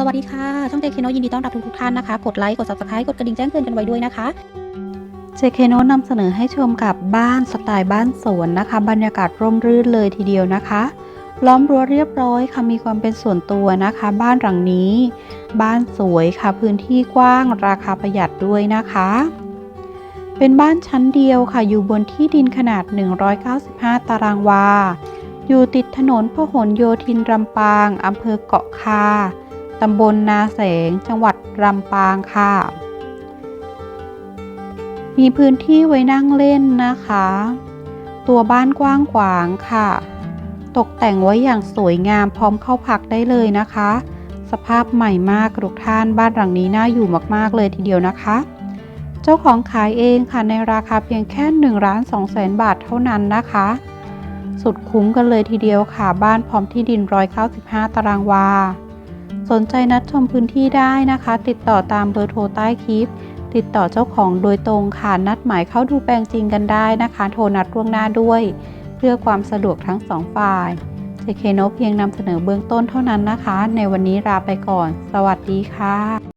สวัสดีค่ะ ช่องเจคโนยินดีต้อนรับทุกๆท่านนะคะ กดไลค์ กด subscribe กดกระดิ่งแจ้งเตือนกันไว้ด้วยนะคะเจคโนนำเสนอให้ชมกับบ้านสไตล์บ้านสวนนะคะ บรรยากาศร่มรื่นเลยทีเดียวนะคะ ล้อมรั้วเรียบร้อยค่ะมีความเป็นส่วนตัวนะคะ บ้านหลังนี้ บ้านสวยค่ะพื้นที่กว้างราคาประหยัดด้วยนะคะ เป็นบ้านชั้นเดียวค่ะ อยู่บนที่ดินขนาด 195 ตารางวา อยู่ติดถนนพหลโยธินลำปางอำเภอเกาะคา ตำบลนาแสง จังหวัดลำปางค่ะ มีพื้นที่ไว้นั่งเล่นนะคะ ตัวบ้านกว้างขวางค่ะ ตกแต่งไว้อย่างสวยงามพร้อมเข้าพักได้เลยนะคะ สภาพใหม่มากทุกท่านบ้านหลังนี้น่าอยู่มากๆเลยทีเดียวนะคะ เจ้าของขายเองค่ะในราคาเพียงแค่1ล้าน2แสนบาทเท่านั้นนะคะ สุดคุ้มกันเลยทีเดียวค่ะ บ้านพร้อมที่ดิน 195 ตารางวา สนใจนัดชมพื้นที่ได้นะคะ ติดต่อตามเบอร์โทรใต้คลิป ติดต่อเจ้าของโดยตรงค่ะนัดหมายเข้าดูแปลงจริงกันได้นะคะ โทรนัดล่วงหน้าด้วย เพื่อความสะดวกทั้งสองฝ่ายเจเคโนเพียงนำเสนอเบื้องต้นเท่านั้นนะคะ ในวันนี้ลาไปก่อน สวัสดีค่ะ